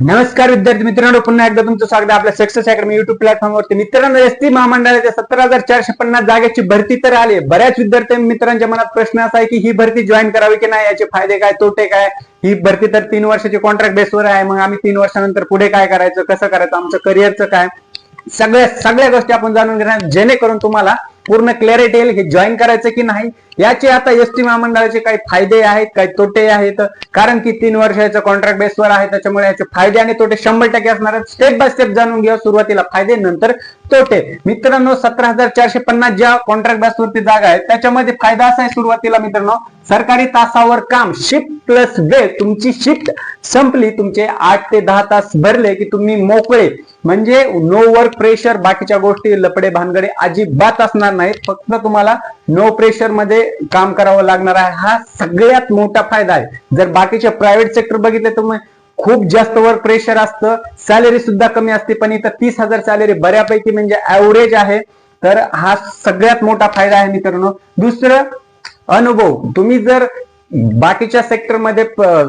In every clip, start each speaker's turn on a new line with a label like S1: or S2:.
S1: नमस्कार विद्यार्थी मित्रांनो पुन्हा एकदा तुमचं स्वागत आपल्या सक्सेस अकॅडमी युट्यूब प्लॅटफॉर्मवरती मित्रांनो एस टी महामंडळाच्या सत्तर हजार चारशे पन्नास जागेची भरती तर आली बऱ्याच विद्यार्थी मित्रांच्या मनात प्रश्न असा आहे की ही भरती जॉईन करावी की नाही याचे फायदे काय तोटे काय? ही भरती तर तीन वर्षाची कॉन्ट्रॅक्ट बेसवर आहे. मग आम्ही तीन वर्षानंतर पुढे काय करायचं कसं करायचं आमचं करिअरचं काय? सगळ्या सगळ्या गोष्टी आपण जाणून घेणार. जेणेकरून तुम्हाला पूर्ण क्लॅरिटी येईल की जॉईन करायचं की नाही याचे आता एस टी महामंडळाचे काही फायदे आहेत काही तोटे आहेत. कारण की तीन वर्षाच्या कॉन्ट्रॅक्ट बेसवर आहे त्याच्यामुळे याचे फायदे आणि तोटे शंभर टक्के असणार स्टेप बाय स्टेप जाणून घ्या सुरुवातीला. फायदे नंतर तोटे. मित्रांनो सतरा हजार चारशे पन्नास ज्या कॉन्ट्रॅक्ट बेसवरती जागा आहेत त्याच्यामध्ये फायदा असा आहे सुरुवातीला मित्रांनो. सरकारी तासावर काम शिफ्ट प्लस वेळ तुमची शिफ्ट संपली तुमचे आठ ते दहा तास भरले की तुम्ही मोकळे. म्हणजे नो वर्क प्रेशर बाकीच्या गोष्टी लपडे भानगडे अजिबात असणार नाही फक्त तुम्हाला नो प्रेशरमध्ये काम करावं लागणार आहे. हा सगळ्यात मोठा फायदा आहे. जर बाकीचे प्रायव्हेट सेक्टर बघितले तुम्ही खूप जास्त वर्क प्रेशर असतं. सॅलरी सुद्धा कमी असते पण इथं तीस हजार सॅलरी बऱ्यापैकी म्हणजे ऍव्हरेज आहे. तर हा सगळ्यात मोठा फायदा आहे मित्रांनो. दुसरं अनुभव. तुम्ही जर बाकीच्या सेक्टरमध्ये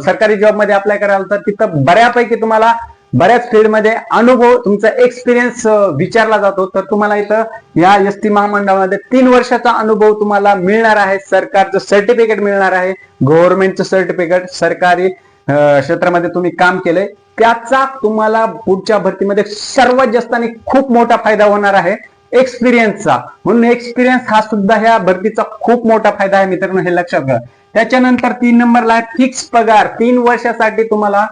S1: सरकारी जॉबमध्ये अप्लाय कराल तर तिथं बऱ्यापैकी तुम्हाला बऱ्याच फील्डमध्ये अनुभव तुमचा एक्सपिरियन्स विचारला जातो. तर तुम्हाला इथं या एस टी महामंडळामध्ये तीन वर्षाचा अनुभव तुम्हाला मिळणार आहे. सरकारचं सर्टिफिकेट मिळणार आहे. गव्हर्नमेंटचं सर्टिफिकेट सरकारी क्षेत्रामध्ये तुम्ही काम केलंय त्याचा तुम्हाला पुढच्या भरतीमध्ये सर्वात जास्त आणि खूप मोठा फायदा होणार आहे एक्सपिरियन्सचा म्हणून एक्सपिरियन्स हा सुद्धा ह्या भरतीचा खूप मोठा फायदा आहे मित्रांनो हे लक्षात घ्या. त्याच्यानंतर तीन नंबरला आहे फिक्स पगार. तीन वर्षासाठी तुम्हाला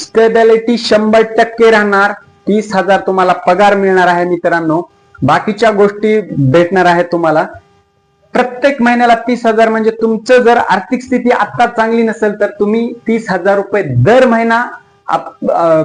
S1: स्टेबिलिटी शंभर टक्के राहणार. तीस हजार तुम्हाला पगार मिळणार आहे मित्रांनो. बाकीच्या गोष्टी भेटणार आहेत तुम्हाला. प्रत्येक महिन्याला तीस हजार म्हणजे तुमचं जर आर्थिक स्थिती आता चांगली नसेल तर तुम्ही तीस हजार रुपये दर महिना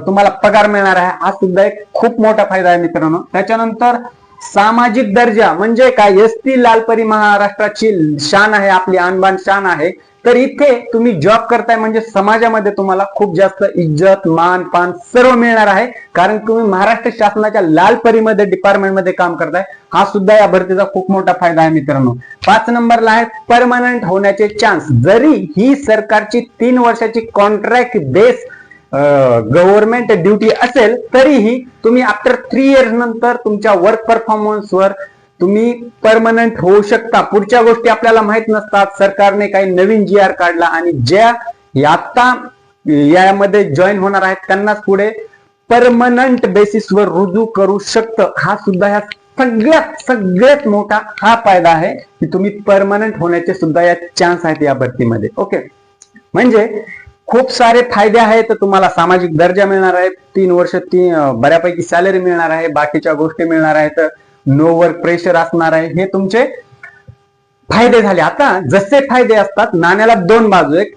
S1: तुम्हाला पगार मिळणार आहे. हा सुद्धा एक खूप मोठा फायदा आहे मित्रांनो. त्याच्यानंतर सामाजिक दर्जा म्हणजे काय? एस टी लालपरी महाराष्ट्राची शान आहे आपली अनबान शान आहे. तर इथे तुम्ही जॉब करताय म्हणजे समाजामध्ये तुम्हाला खूप जास्त इज्जत मान पान सर्व मिळणार आहे. कारण तुम्ही महाराष्ट्र शासनाच्या लाल परीमध्ये डिपार्टमेंटमध्ये काम करताय. हा सुद्धा या भरतीचा खूप मोठा फायदा आहे मित्रांनो. पाच नंबरला आहे परमनंट होण्याचे चान्स जरी ही सरकारची तीन वर्षाची कॉन्ट्रॅक्ट बेस गव्हर्नमेंट ड्युटी असेल तरीही तुम्ही आफ्टर थ्री इयर्स नंतर तुमच्या वर्क परफॉर्मन्सवर तुम्ही परमनंट होऊ शकता. पुढच्या गोष्टी आपल्याला माहीत नसतात. सरकारने काही नवीन जी आर काढला आणि ज्या आता यामध्ये जॉईन होणार आहेत त्यांनाच पुढे परमनंट बेसिसवर रुजू करू शकतं. हा सुद्धा ह्या सगळ्यात सगळ्यात मोठा हा फायदा आहे की तुम्ही परमनंट होण्याचे सुद्धा या चान्स आहेत या भरतीमध्ये. ओके म्हणजे खूप सारे फायदे आहेत. तुम्हाला सामाजिक दर्जा मिळणार आहे. तीन वर्ष ती बऱ्यापैकी सॅलरी मिळणार आहे. बाकीच्या गोष्टी मिळणार आहेत. नो वर्क प्रेशर असणार आहे. हे तुमचे फायदे झाले. आता जसे फायदे असतात नाण्याला दोन बाजू एक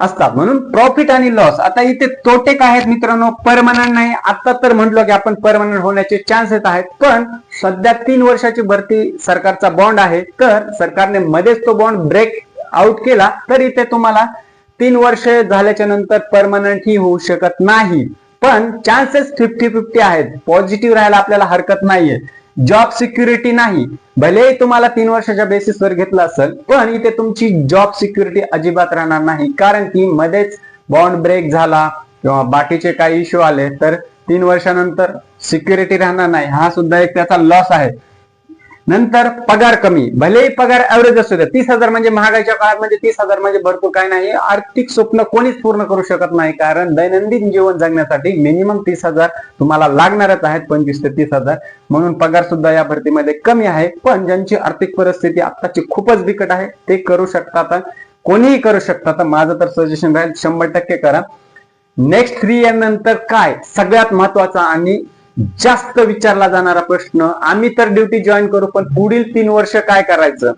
S1: असतात. म्हणून प्रॉफिट आणि लॉस आता इथे तोटे काय आहेत मित्रांनो? परमनंट नाही. आता तर म्हटलो की आपण परमनंट होण्याचे चान्सेस आहेत. पण सध्या तीन वर्षाची भरती सरकारचा बॉन्ड आहे. तर सरकारने मध्येच तो बॉन्ड ब्रेक आउट केला तर इथे तुम्हाला तीन वर्ष झाल्याच्यानंतर परमनंट ही होऊ शकत नाही. पण चान्सेस फिफ्टी फिफ्टी आहेत. पॉझिटिव्ह राहायला आपल्याला हरकत नाहीये. जॉब सिक्युरिटी नाही. भलेही तुम्हाला तीन वर्षाच्या बेसिसवर घेतलं असेल पण इथे तुमची जॉब सिक्युरिटी अजिबात राहणार नाही. कारण की मध्येच बॉन्ड ब्रेक झाला किंवा बाकीचे काही इश्यू आले तर तीन वर्षानंतर सिक्युरिटी राहणार नाही. हा सुद्धा एक त्याचा लॉस आहे. नंतर पगार कमी. भलेही पगार ऍव्हरेज असू द्या तीस हजार म्हणजे महागाईच्या काळात म्हणजे तीस हजार म्हणजे भरपूर काय नाही. आर्थिक स्वप्न कोणीच पूर्ण करू शकत नाही कारण दैनंदिन जीवन जगण्यासाठी मिनिमम तीस हजार तुम्हाला लागणारच आहेत पंचवीस ते तीस हजार. म्हणून पगार सुद्धा या भरतीमध्ये कमी आहे पण ज्यांची आर्थिक परिस्थिती आत्ताची खूपच बिकट आहे ते करू शकतात. कोणीही करू शकतात. माझं तर सजेशन राहील शंभर टक्के करा. नेक्स्ट थ्री इयर नंतर काय? सगळ्यात महत्त्वाचा आणि जास्त विचारला जाणारा प्रश्न आम्ही तर ड्युटी जॉईन करू पण पुढील तीन वर्ष काय करायचं?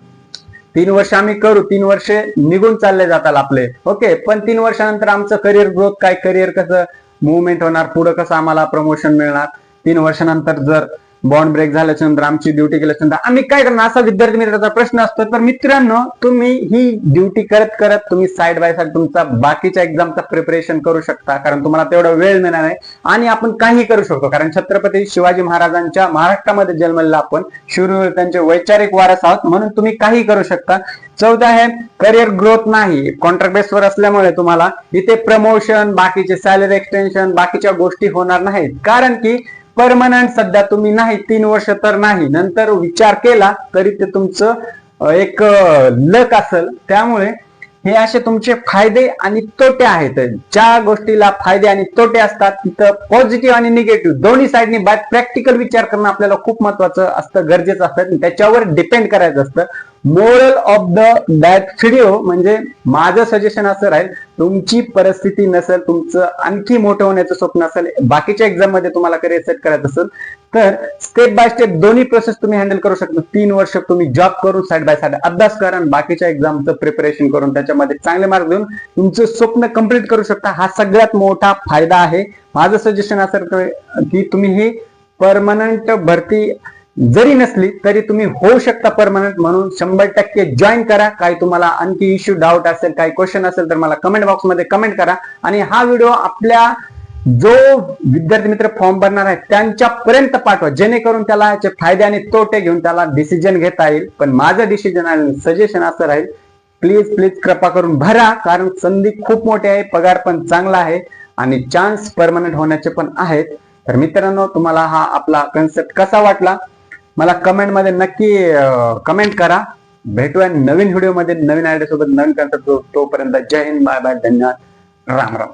S1: तीन वर्ष आम्ही करू तीन वर्ष निघून चालले जातात आपले. ओके पण तीन वर्षानंतर आमचं करिअर ग्रोथ काय? करिअर कसं? मुवमेंट होणार पुढं कसं आम्हाला प्रमोशन मिळणार? तीन वर्षानंतर जर बॉन्ड ब्रेक झाल्याच्यानंतर आमची ड्युटी केल्याच्यानंतर आम्ही काय करणार? असा विद्यार्थी मित्राचा प्रश्न असतो. तर मित्रांनो तुम्ही ही ड्युटी करत करत तुम्ही साईड बाय साईड तुमचा बाकीच्या एक्झामचा प्रिपरेशन करू शकता. कारण तुम्हाला तेवढा वेळ मिळणार नाही. आणि आपण काही करू शकतो. कारण छत्रपती शिवाजी महाराजांच्या महाराष्ट्रामध्ये जन्मलेला आपण. शिवनेरी त्यांचे वैचारिक वारस आहोत. म्हणून तुम्ही काही करू शकता. चौदा आहे करिअर ग्रोथ नाही. कॉन्ट्रॅक्ट बेसवर असल्यामुळे तुम्हाला इथे प्रमोशन बाकीचे सॅलरी एक्सटेन्शन बाकीच्या गोष्टी होणार नाहीत. कारण की परमनंट सध्या तुम्ही नाही तीन वर्ष तर नाही. नंतर विचार केला तरी ते तुमचं एक लक असेल. त्यामुळे हे असे तुमचे फायदे आणि तोटे आहेत. ज्या गोष्टीला फायदे आणि तोटे असतात तिथं पॉझिटिव्ह आणि निगेटिव्ह दोन्ही साईडनी बाय प्रॅक्टिकल विचार करणं आपल्याला खूप महत्वाचं असतं गरजेचं असतं. आणि त्याच्यावर डिपेंड करायचं असतं. Moral of the that video म्हणजे माझं सजेशन असं राहील तुमची परिस्थिती नसेल तुमचं आणखी मोठं होण्याचं स्वप्न असेल बाकीच्या एक्झाममध्ये तुम्हाला करिअर सेट करायचं असेल तर स्टेप बाय स्टेप दोन्ही प्रोसेस तुम्ही हँडल करू शकता. तीन वर्ष तुम्ही जॉब करून साईड बाय साईड अभ्यास करा आणि बाकीच्या एक्झामचं प्रिपरेशन करून त्याच्यामध्ये चांगले मार्क देऊन तुमचं स्वप्न कंप्लीट करू शकता. हा सगळ्यात मोठा फायदा आहे. माझं सजेशन असं की तुम्ही हे परमनंट भरती जरी नसली तरी तुम्ही होऊ शकता परमनंट म्हणून. शंभर टक्के जॉईन करा. काही तुम्हाला आणखी इश्यू डाऊट असेल काही क्वेश्चन असेल तर मला कमेंट बॉक्समध्ये कमेंट करा. आणि हा व्हिडिओ आपल्या जो विद्यार्थी मित्र फॉर्म भरणार आहे त्यांच्यापर्यंत पाठवा. जेणेकरून त्याला याचे फायदे आणि तोटे घेऊन त्याला डिसिजन घेता येईल. पण माझं डिसिजन आणि सजेशन असं राहील प्लीज प्लीज कृपा करून भरा. कारण संधी खूप मोठी आहे पगार पण चांगला आहे आणि चान्स परमनंट होण्याचे पण आहेत. तर मित्रांनो तुम्हाला हा आपला कन्सेप्ट कसा वाटला? मला कमेंटमध्ये नक्की कमेंट करा. भेटूया नवीन व्हिडिओमध्ये नवीन आयडिया सोबत नवीन कन्सेप्ट तोपर्यंत जय हिंद बाय बाय धन्यवाद. राम राम.